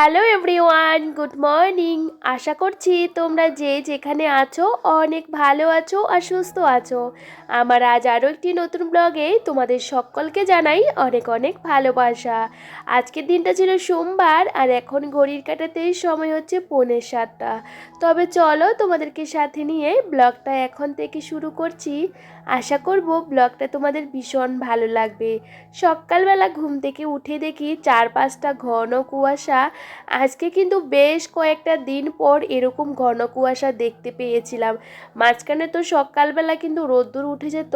Hello everyone, good morning. আশা করছি তোমরা যে যেখানে আছো অনেক ভালো আছো আর সুস্থ আছো। আমার আজ আরও একটি নতুন ব্লগে তোমাদের সকলকে জানাই অনেক অনেক ভালোবাসা। আজকের দিনটা ছিল সোমবার আর এখন ঘড়ির কাটাতে সময় হচ্ছে পৌনে সাতটা। তবে চলো তোমাদেরকে সাথে নিয়ে ব্লগটা এখন থেকে শুরু করছি। আশা করব ব্লগটা তোমাদের ভীষণ ভালো লাগবে। সকালবেলা ঘুম থেকে উঠে দেখি চার পাঁচটা ঘন কুয়াশা। আজকে কিন্তু বেশ কয়েকটা দিন পর এরকম ঘন কুয়াশা দেখতে পেয়েছিলাম। মাঝখানে তো সকালবেলা কিন্তু রোদ্দুর উঠে যেত,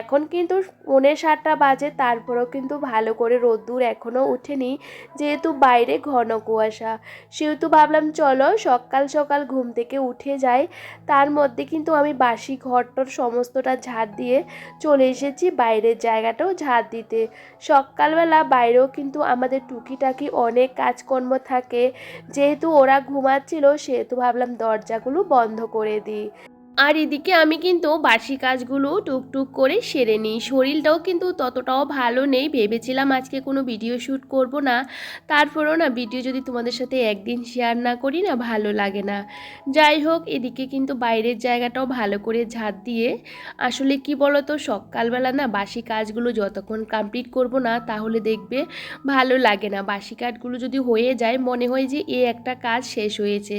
এখন কিন্তু পৌনে সাতটা বাজে, তারপরেও কিন্তু ভালো করে রোদ্দুর এখনও উঠেনি যেহেতু বাইরে ঘন কুয়াশা। সেহেতু ভাবলাম, চলো সকাল সকাল ঘুম থেকে উঠে যাই। তার মধ্যে কিন্তু আমি বাসি ঘরটর সমস্তটা ঝাড় দিয়ে চলে এসেছি। বাইরের জায়গাটাও ঝাড় দিতে। সকালবেলা বাইরেও কিন্তু আমাদের টুকিটাকি অনেক কাজকর্ম থাকে। যেহেতু ওরা ঘুমাচ্ছিল, সেহেতু ভাবলাম দরজাগুলো বন্ধ করে দিই। আর এদিকে আমি কিন্তু বাসি কাজগুলো টুকটুক করে সেরে নিই। শরীরটাও কিন্তু ততটাও ভালো নেই। ভেবেছিলাম আজকে কোনো ভিডিও শ্যুট করব না। তারপরেও না ভিডিও যদি তোমাদের সাথে একদিন শেয়ার না করি না ভালো লাগে না। যাই হোক, এদিকে কিন্তু বাইরের জায়গাটাও ভালো করে ঝাঁট দিয়ে, আসলে কি বলো তো সকালবেলা না বাসি কাজগুলো যতক্ষণ কমপ্লিট করব না, তাহলে দেখবে ভালো লাগে না। বাসি কাজগুলো যদি হয়ে যায়, মনে হয় যে এ একটা কাজ শেষ হয়েছে।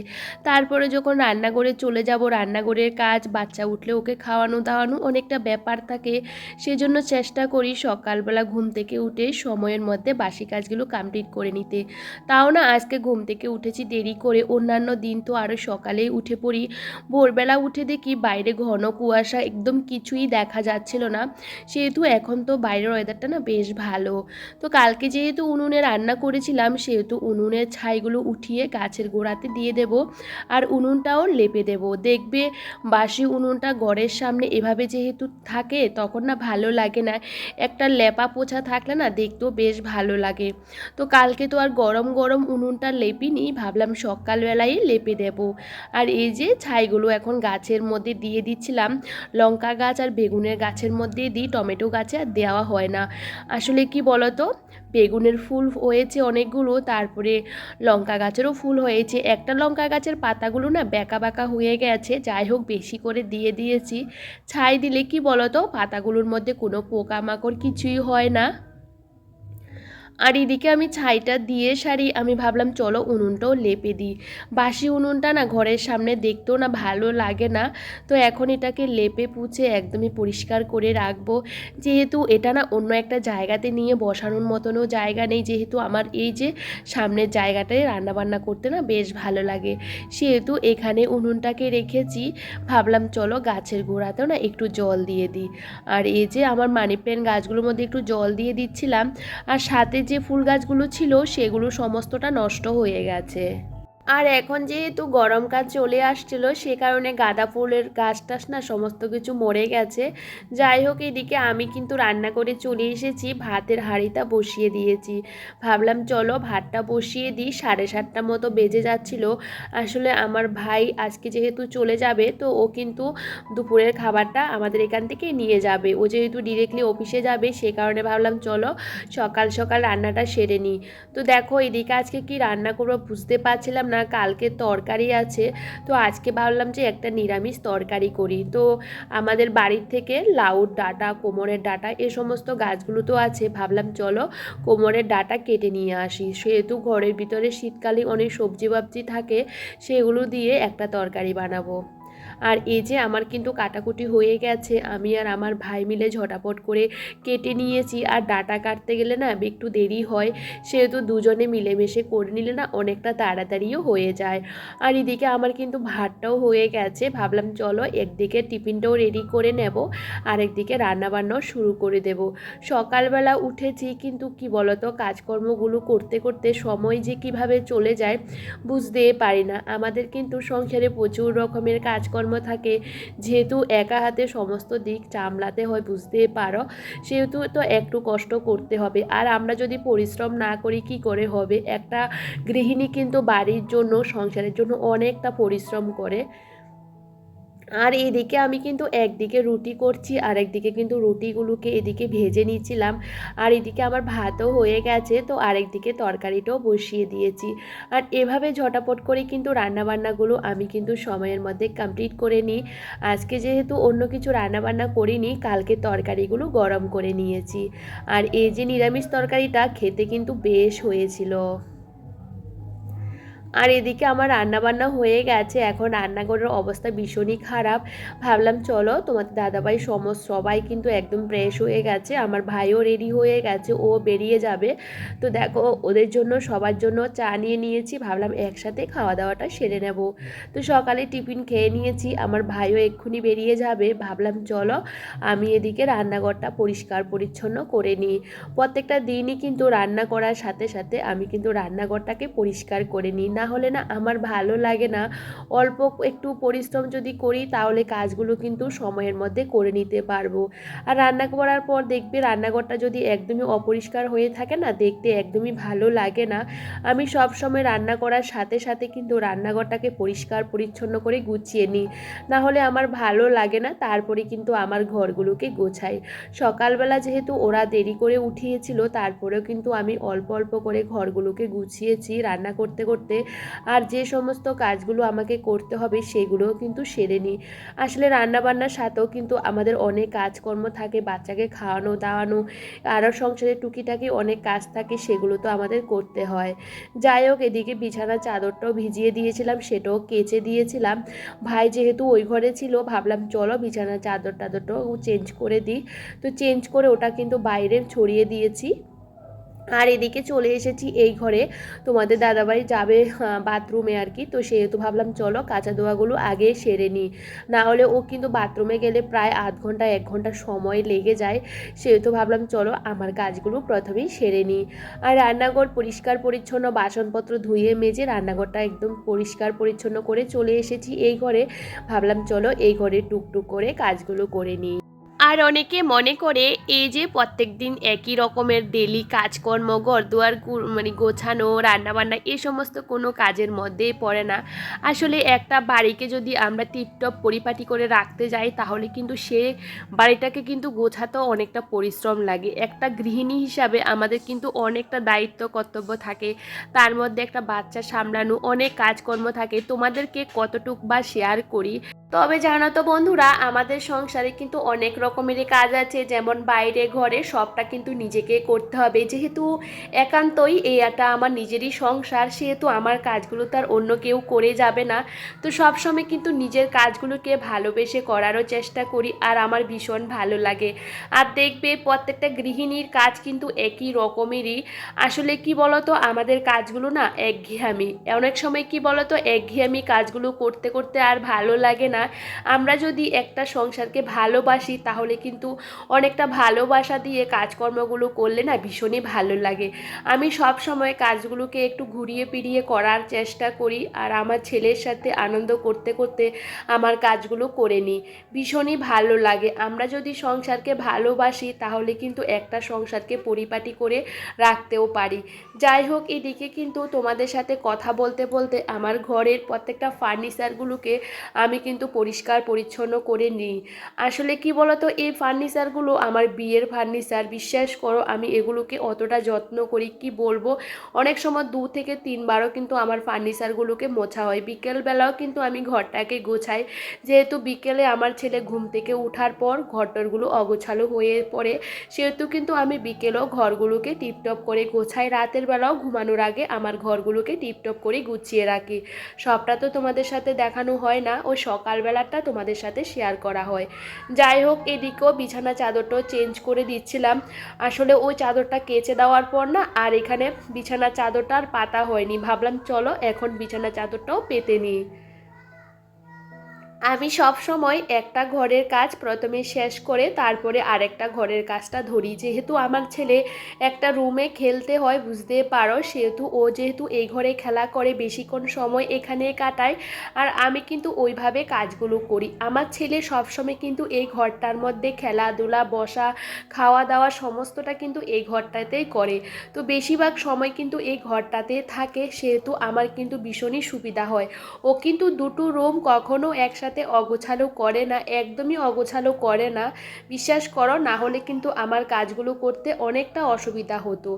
তারপরে যখন রান্নাঘরে চলে যাব, রান্নাঘরের কাজ বাচ্চা উঠলে ওকে খাওয়ানো দাওয়ানো অনেকটা ব্যাপার থাকে। সেজন্য চেষ্টা করি সকালবেলা ঘুম থেকে উঠে সময়ের মধ্যে বাসি কাজগুলো কমপ্লিট করে নিতে। তাও না, আজকে ঘুম থেকে উঠেছি, দেরি করে অন্যান্য দিন তো আরও সকালেই উঠে পড়ি। ভোরবেলা উঠে দেখি বাইরে ঘন কুয়াশা, একদম কিছুই দেখা যাচ্ছিল না। সেহেতু এখন তো বাইরের ওয়েদারটা না বেশ ভালো। তো কালকে যেহেতু উনুনে রান্না করেছিলাম, সেহেতু উনুনের ছাইগুলো উঠিয়ে গাছের গোড়াতে দিয়ে দেব। আর উনুনটাও লেপে দেব। দেখবে বাসি উনুনটা ঘরের সামনে এভাবে যেহেতু থাকে, তখন না ভালো লাগে না। একটা লেপা পোছা থাকলে না দেখতেও বেশ ভালো লাগে। তো কালকে তো আর গরম গরম উনুনটা লেপিনি, ভাবলাম সকালবেলায় লেপে দেব। আর এই যে ছাইগুলো এখন গাছের মধ্যে দিয়ে দিচ্ছিলাম, লঙ্কা গাছ আর বেগুনের গাছের মধ্যে দিই, টমেটো গাছে আর দেওয়া হয় না। আসলে কি বলতো বেগুনের ফুল হয়েছে অনেকগুলো, তারপরে লঙ্কা গাছেরও ফুল হয়েছে। একটা লঙ্কা গাছের পাতাগুলো না বেঁকা বাঁকা হয়ে গেছে, যাই হোক বেশি করে দিয়ে দিয়েছি। ছাই দিলে কি বলতো? পাতাগুলোর মধ্যে কোনো পোকামাকড় কিছুই হয় না। আর এদিকে আমি ছাইটা দিয়ে সারি আমি ভাবলাম চলো উনুনটাও লেপে দিই। বাসি উনুনটা না ঘরের সামনে দেখতেও না ভালো লাগে না। তো এখন এটাকে লেপে পুছে একদমই পরিষ্কার করে রাখব। যেহেতু এটা না অন্য একটা জায়গাতে নিয়ে বসানোর মতনও জায়গা নেই। যেহেতু আমার এই যে সামনের জায়গাটায় রান্নাবান্না করতে না বেশ ভালো লাগে। সেহেতু এখানে উনুনটাকে রেখেছি। ভাবলাম চলো গাছের গোড়াতেও না একটু জল দিয়ে দিই। আর এই যে আমার মানি প্ল্যান্ট গাছগুলোর মধ্যে একটু জল দিয়ে দিচ্ছিলাম। আর সাথে যে ফুল গাছগুলো ছিল সেগুলো সমস্তটা নষ্ট হয়ে গেছে। আর এখন যেহেতু গরমকাল চলে আসছিল, সে কারণে গাঁদা ফুলের গাছ টাছ না সমস্ত কিছু মরে গেছে। যাই হোক, এদিকে আমি কিন্তু রান্না করে চলে এসেছি, ভাতের হাঁড়িটা বসিয়ে দিয়েছি। ভাবলাম, চলো ভাতটা বসিয়ে দিই, সাড়ে সাতটা মতো বেজে যাচ্ছিল। আসলে আমার ভাই আজকে যেহেতু চলে যাবে, তো ও কিন্তু দুপুরের খাবারটা আমাদের এখান থেকে নিয়ে যাবে। ও যেহেতু ডিরেক্টলি অফিসে যাবে, সে কারণে ভাবলাম, চলো সকাল সকাল রান্নাটা সেরে নিই। তো দেখো, এদিকে আজকে কি রান্না করব বুঝতে পারছিলাম না, কালকে তরকারি আছে। তো আজকে ভাবলাম যে একটা নিরামিষ তরকারি করি। তো আমাদের বাড়ির থেকে লাউর ডাটা, কোমরের ডাটা, এ সমস্ত গাছগুলো তো আছে। ভাবলাম চলো কোমরের ডাটা কেটে নিয়ে আসি। সেহেতু ঘরের ভিতরে শীতকালে অনেক সবজি বাবজি থাকে, সেগুলো দিয়ে একটা তরকারি বানাবো। আর এই যে আমার কিন্তু কাটাকুটি হয়ে গেছে, আমি আর আমার ভাই মিলে ঝটাপট করে কেটে নিয়েছি। আর ডাটা কাটতে গেলে না একটু দেরি হয়, সেহেতু দুজনে মিলেমিশে করে নিলে না অনেকটা তাড়াতাড়িও হয়ে যায়। আর এদিকে আমার কিন্তু ভাতটাও হয়ে গেছে, ভাবলাম চলো একদিকে টিফিনটাও রেডি করে নেব আর একদিকে রান্নাবান্নাও শুরু করে দেব। সকালবেলা উঠেছি, কিন্তু কি বলতো, কাজকর্মগুলো করতে করতে সময় যে কীভাবে চলে যায় বুঝতে পারি না। আমাদের কিন্তু সংসারে প্রচুর রকমের কাজকর্ম থাকে, যেহেতু একা হাতে সমস্ত দিক চামলাতে হয়, বুঝতে পারো? সেহেতু তো একটু কষ্ট করতে হবে। আর আমরা যদি পরিশ্রম না করি, কি করে হবে? একটা গৃহিণী কিন্তু বাড়ির জন্য, সংসারের জন্য অনেকটা পরিশ্রম করে। আর এদিকে আমি কিন্তু একদিকে রুটি করছি, আর একদিকে কিন্তু রুটিগুলোকে এদিকে ভেজে নিচ্ছিলাম। আর এদিকে আমার ভাতও হয়ে গেছে, তো আরেকদিকে তরকারিটাও বসিয়ে দিয়েছি। আর এভাবে ঝটাপট করে কিন্তু রান্নাবান্নাগুলো আমি কিন্তু সময়ের মধ্যে কমপ্লিট করে নিই। আজকে যেহেতু অন্য কিছু রান্নাবান্না করিনি, কালকে তরকারিগুলো গরম করে নিয়েছি। আর এই যে নিরামিষ তরকারিটা খেতে কিন্তু বেশ হয়েছিল। আর এদিকে আমার রান্নাবান্না হয়ে গেছে। এখন রান্নাঘরের অবস্থা ভীষণই খারাপ। ভাবলাম, চলো তোমাদের দাদাভাই সমস্ত সবাই কিন্তু একদম ফ্রেশ হয়ে গেছে। আমার ভাইও রেডি হয়ে গেছে, ও বেরিয়ে যাবে। তো দেখো, ওদের জন্য, সবার জন্য চা নিয়ে নিয়েছি। ভাবলাম একসাথে খাওয়া দাওয়াটা সেরে নেব। তো সকালে টিফিন খেয়ে নিয়েছি। আমার ভাইও এক্ষুনি বেরিয়ে যাবে। ভাবলাম, চলো আমি এদিকে রান্নাঘরটা পরিষ্কার পরিচ্ছন্ন করে নিই। প্রত্যেকটা দিনই কিন্তু রান্না করার সাথে সাথে আমি কিন্তু রান্নাঘরটাকে পরিষ্কার করে নিই। না হলে না আমার ভালো লাগে না। অল্প একটু পরিশ্রম যদি করি তাহলে কাজগুলো কিন্তু সময়ের মধ্যে করে নিতে পারব। আর রান্না করার পর দেখবে রান্নাঘরটা যদি একদমই অপরিষ্কার হয়ে থাকে না, দেখতে একদমই ভালো লাগে না। আমি সব সময় রান্না করার সাথে সাথে কিন্তু রান্নাঘরটাকে পরিষ্কার পরিচ্ছন্ন করে গুছিয়ে নিই। না হলে আমার ভালো লাগে না, তারপরে কিন্তু আমার ঘরগুলোকে গোছাই। সকালবেলা যেহেতু ওরা দেরি করে উঠিয়েছিল, তারপরেও কিন্তু আমি অল্প অল্প করে ঘরগুলোকে গুছিয়েছি রান্না করতে করতে। আর যে সমস্ত কাজগুলো আমাকে করতে হবে সেগুলোও কিন্তু সেরে নিই। আসলে রান্নাবান্নার সাথেও কিন্তু আমাদের অনেক কাজকর্ম থাকে, বাচ্চাকে খাওয়ানো, দাওয়ানো, আরও সংসারে টুকিটাকি অনেক কাজ থাকে, সেগুলো তো আমাদের করতে হয়। যাই হোক, এদিকে বিছানার চাদরটাও ভিজিয়ে দিয়েছিলাম, সেটাও কেচে দিয়েছিলাম। ভাই যেহেতু ওই ঘরে ছিল, ভাবলাম চলো বিছানার চাদর টাদরটাও চেঞ্জ করে দিই। তো চেঞ্জ করে ওটা কিন্তু বাইরে ছড়িয়ে দিয়েছি। আর এদিকে চলে এসেছি এই ঘরে। তোমাদের দাদাবাড়ি যাবে বাথরুমে আর কি। তো সেহেতু ভাবলাম, চলো কাঁচা দোয়াগুলো আগে সেরে নিই। না হলে ও কিন্তু বাথরুমে গেলে প্রায় আধ ঘণ্টা, এক ঘণ্টা সময় লেগে যায়। সেহেতু ভাবলাম, চলো আমার কাজগুলো প্রথমেই সেরে নিই। আর রান্নাঘর পরিষ্কার পরিচ্ছন্ন, বাসনপত্র ধুয়ে মেজে রান্নাঘরটা একদম পরিষ্কার পরিচ্ছন্ন করে চলে এসেছি এই ঘরে। ভাবলাম, চলো এই ঘরে টুকটুক করে কাজগুলো করে নিই। আর অনেকে মনে করে এই যে প্রত্যেক দিন একই রকমের ডেলি কাজকর্ম ঘর দুয়ার মানে গোছানো, রান্নাবান্না এই সমস্ত কোনো কাজের মধ্যেই পড়ে না। আসলে একটা বাড়িকে যদি আমরা টিপটপ পরিপাটি করে রাখতে যাই, তাহলে কিন্তু সে বাড়িটাকে কিন্তু গোছাতেও অনেকটা পরিশ্রম লাগে। একটা গৃহিণী হিসাবে আমাদের কিন্তু অনেকটা দায়িত্ব, কর্তব্য থাকে। তার মধ্যে একটা বাচ্চা সামলানো, অনেক কাজকর্ম থাকে। তোমাদেরকে কতটুক বা শেয়ার করি তবে জানো তো বন্ধুরা, আমাদের সংসারে কিন্তু অনেক রকমেরই কাজ আছে। যেমন বাইরে, ঘরে সবটা কিন্তু নিজেকে করতে হবে। যেহেতু একান্তই এই একটা আমার নিজেরই সংসার, সেহেতু আমার কাজগুলো তার অন্য কেউ করে যাবে না। তো সবসময় কিন্তু নিজের কাজগুলোকে ভালোবেসে করারও চেষ্টা করি আর আমার ভীষণ ভালো লাগে। আর দেখবে প্রত্যেকটা গৃহিণীর কাজ কিন্তু একই রকমেরই। আসলে কি বলতো, আমাদের কাজগুলো না একঘেয়ামি। অনেক সময় কি বলতো, একঘেয়ামি কাজগুলো করতে করতে আর ভালো লাগে না। আমরা যদি একটা সংসারকে ভালোবাসি, তাহলে কিন্তু অনেকটা ভালোবাসা দিয়ে কাজকর্মগুলো করলে না ভীষণই ভালো লাগে। আমি সব সময় কাজগুলোকে একটু ঘুরিয়ে পিড়িয়ে করার চেষ্টা করি আর আমার ছেলের সাথে আনন্দ করতে করতে আমার কাজগুলো করে নিই। ভীষণই ভালো লাগে। আমরা যদি সংসারকে ভালোবাসি, তাহলে কিন্তু একটা সংসারকে পরিপাটি করে রাখতেও পারি। যাই হোক, এদিকে কিন্তু তোমাদের সাথে কথা বলতে বলতে আমার ঘরের প্রত্যেকটা ফার্নিচারগুলোকে আমি কিন্তু পরিষ্কার, পরিচ্ছন্ন করে নিই। আসলে কি বলতো, এই ফার্নিচারগুলো আমার বিয়ের ফার্নিচার, বিশ্বাস করো, আমি এগুলোকে অতটা যত্ন করি, কি বলব? অনেক সময় দু থেকে তিনবারও কিন্তু আমার ফার্নিচারগুলোকে মোছা হয়। বিকেলবেলাও কিন্তু আমি ঘরটাকে গোছাই। যেহেতু বিকেলে আমার ছেলে ঘুম থেকে ওঠার পর ঘরটরগুলো অগোছালো হয়ে পড়ে, সেহেতু কিন্তু আমি বিকেলেও ঘরগুলোকে টিপটপ করে গোছাই। রাতের বেলাও ঘুমানোর আগে আমার ঘরগুলোকে টিপটপ করে গুছিয়ে রাখি। সবটা তো তোমাদের সাথে দেখানো হয় না। ও সকালবেলাটা তোমাদের সাথে শেয়ার করা হয়। যাই হোক, এদিকেও বিছানা চাদরটাও চেঞ্জ করে দিচ্ছিলাম। আসলে ওই চাদরটা কেচে দেওয়ার পর না, আর এখানে বিছানা চাদরটা আর পাতা হয়নি। ভাবলাম, চলো এখন বিছানা চাদরটাও পেতে নিই। আমি সব সময় একটা ঘরের কাজ প্রথমে শেষ করে তারপরে আরেকটা ঘরের কাজটা ধরি। যেহেতু আমার ছেলে একটা রুমে খেলতে হয়, বুঝতে পারো, সেহেতু ও যেহেতু এই ঘরে খেলা করে বেশিক্ষণ সময় এখানে কাটায়, আর আমি কিন্তু ওইভাবে কাজগুলো করি। আমার ছেলে সবসময় কিন্তু এই ঘরটার মধ্যে খেলাধুলা, বসা খাওয়া দাওয়া সমস্তটা কিন্তু এই ঘরটাতেই করে। তো বেশিরভাগ সময় কিন্তু এই ঘরটাতে থাকে, সেহেতু আমার কিন্তু ভীষণই সুবিধা হয়। ও কিন্তু দুটো রুম কখনো একসাথে সাথে অগোছালো করে না, একদমই অগোছালো করে না। বিশ্বাস করো, না হলে কিন্তু আমার কাজগুলো করতে অনেকটা অসুবিধা হতো।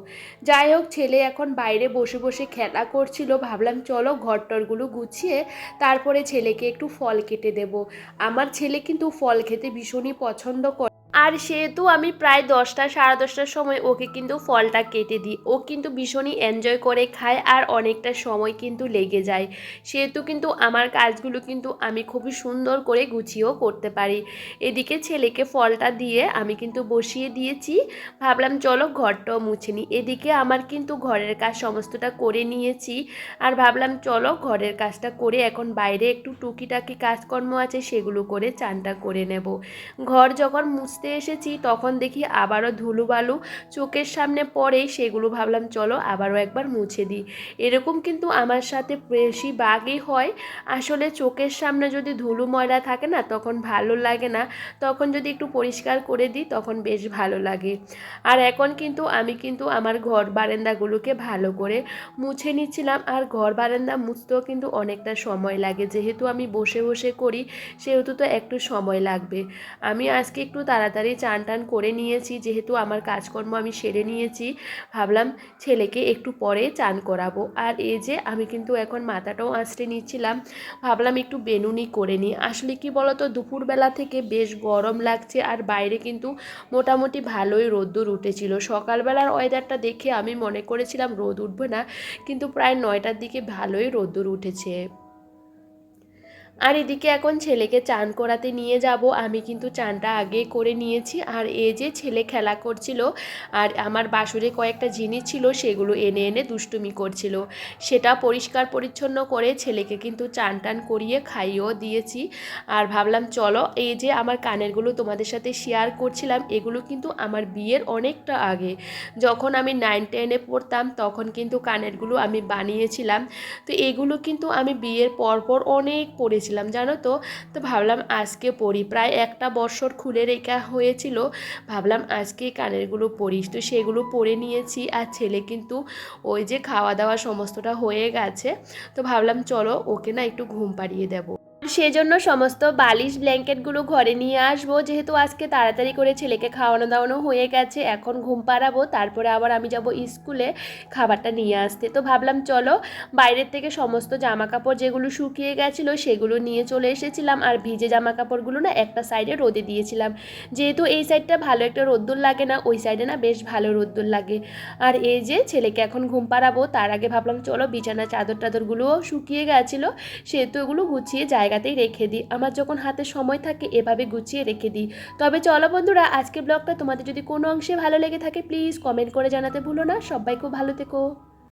যাই হোক, ছেলে এখন বাইরে বসে বসে খেলা করছিল। ভাবলাম, চলো ঘরটরগুলো গুছিয়ে তারপরে ছেলেকে একটু ফল কেটে দেব। আমার ছেলে কিন্তু ফল খেতে ভীষণই পছন্দ করে। আর সেহেতু আমি প্রায় দশটা, সাড়ে দশটার সময় ওকে কিন্তু ফলটা কেটে দিই। ও কিন্তু ভীষণই এনজয় করে খায় আর অনেকটা সময় কিন্তু লেগে যায়। সেহেতু কিন্তু আমার কাজগুলো কিন্তু আমি খুবই সুন্দর করে গুছিয়েও করতে পারি। এদিকে ছেলেকে ফলটা দিয়ে আমি কিন্তু বসিয়ে দিয়েছি। ভাবলাম, চলো ঘরটাও মুছে নিই। এদিকে আমার কিন্তু ঘরের কাজ সমস্তটা করে নিয়েছি। আর ভাবলাম, চলো ঘরের কাজটা করে এখন বাইরে একটু টুকিটাকি কাজকর্ম আছে সেগুলো করে চানটা করে নেব। ঘর যখন মুছতে এসেছি, তখন দেখি আবারও ধুলোবালু চোখের সামনে পড়েই সেগুলো ভাবলাম চলো আবারও একবার মুছে দিই। এরকম কিন্তু আমার সাথে বেশি বাঘই হয়। আসলে চোখের সামনে যদি ধুলো ময়লা থাকে না, তখন ভালো লাগে না। তখন যদি একটু পরিষ্কার করে দিই, তখন বেশ ভালো লাগে। আর এখন কিন্তু আমি কিন্তু আমার ঘর বারান্দাগুলোকে ভালো করে মুছে নিচ্ছিলাম। আর ঘর বারান্দা মুছতেও কিন্তু অনেকটা সময় লাগে। যেহেতু আমি বসে বসে করি, সেহেতু তো একটু সময় লাগবে। আমি আজকে একটু তাড়াতাড়ি চান টান করে নিয়েছি, যেহেতু আমার কাজকর্ম আমি সেরে নিয়েছি, ভাবলাম ছেলেকে একটু পরে চান করাবো। আর এই যে আমি কিন্তু এখন মাথাটাও আঁচড়ে নিচ্ছিলাম, ভাবলাম একটু বেনুনি করে নিই। আসলে কি বলতো, দুপুরবেলা থেকে বেশ গরম লাগছে আর বাইরে কিন্তু মোটামুটি ভালোই রোদ্দুর উঠেছিল। সকালবেলার ওয়েদারটা দেখে আমি মনে করেছিলাম রোদ উঠবে না, কিন্তু প্রায় নয়টার দিকে ভালোই রোদ্দুর উঠেছে। আর এদিকে এখন ছেলেকে চান করাতে নিয়ে যাব। আমি কিন্তু চানটা আগে করে নিয়েছি। আর এই যে ছেলে খেলা করছিল আর আমার বাসুরে কয়েকটা জিনিস ছিল সেগুলো এনে এনে দুষ্টুমি করছিল। সেটা পরিষ্কার পরিচ্ছন্ন করে ছেলেকে কিন্তু চান টান করিয়ে খাইয়েও দিয়েছি। আর ভাবলাম, চলো, এই যে আমার কানেরগুলো তোমাদের সাথে শেয়ার করছিলাম, এগুলো কিন্তু আমার বিয়ের অনেকটা আগে। যখন আমি নাইন টেনে পড়তাম, তখন কিন্তু কানেরগুলো আমি বানিয়েছিলাম। তো এগুলো কিন্তু আমি বিয়ের পরপর অনেক পড়েছি। গিয়েছিলাম জানো তো? তো ভাবলাম আজকে পড়ি। প্রায় একটা বছর খুলে রেখা হয়েছিল, ভাবলাম আজকে কানেরগুলো পড়িস তো সেগুলো পরে নিয়েছি আর ছেলে কিন্তু ওই যে খাওয়া দাওয়া সমস্তটা হয়ে গেছে, তো ভাবলাম চলো ওকে না একটু ঘুম পাড়িয়ে দেবো। সেজন্য সমস্ত বালিশ ব্ল্যাঙ্কেটগুলো ঘরে নিয়ে আসব। যেহেতু আজকে তাড়াতাড়ি করে ছেলেকে খাওয়ানো দাওয়ানো হয়ে গেছে, এখন ঘুম পাড়াবো, তারপরে আবার আমি যাব স্কুলে খাবারটা নিয়ে আসতে। তো ভাবলাম চলো, বাইরের থেকে সমস্ত জামা কাপড় যেগুলো শুকিয়ে গেছিল সেগুলো নিয়ে চলে এসেছিলাম। আর ভিজে জামা কাপড়গুলো না একটা সাইডে রোদে দিয়েছিলাম। যেহেতু এই সাইডটা ভালো একটা রোদ্দুর লাগে না, ওই সাইডে না বেশ ভালো রোদ্দুর লাগে। আর এই যে ছেলেকে এখন ঘুম পাড়াবো, তার আগে ভাবলাম চলো বিছানা চাদর টাদরগুলোও শুকিয়ে গেছিল, সেহেতু এগুলো গুছিয়ে জায়গা জায়গাতেই রেখে দিই। আমার যখন হাতে সময় থাকে, এভাবে গুছিয়ে রেখে দিই। তবে চলো বন্ধুরা আজকে ব্লগটা তোমাদের যদি কোনো অংশে ভালো লেগে থাকে প্লিজ কমেন্ট করে জানাতে ভুলো না। সবাই খুব ভালো থেকো।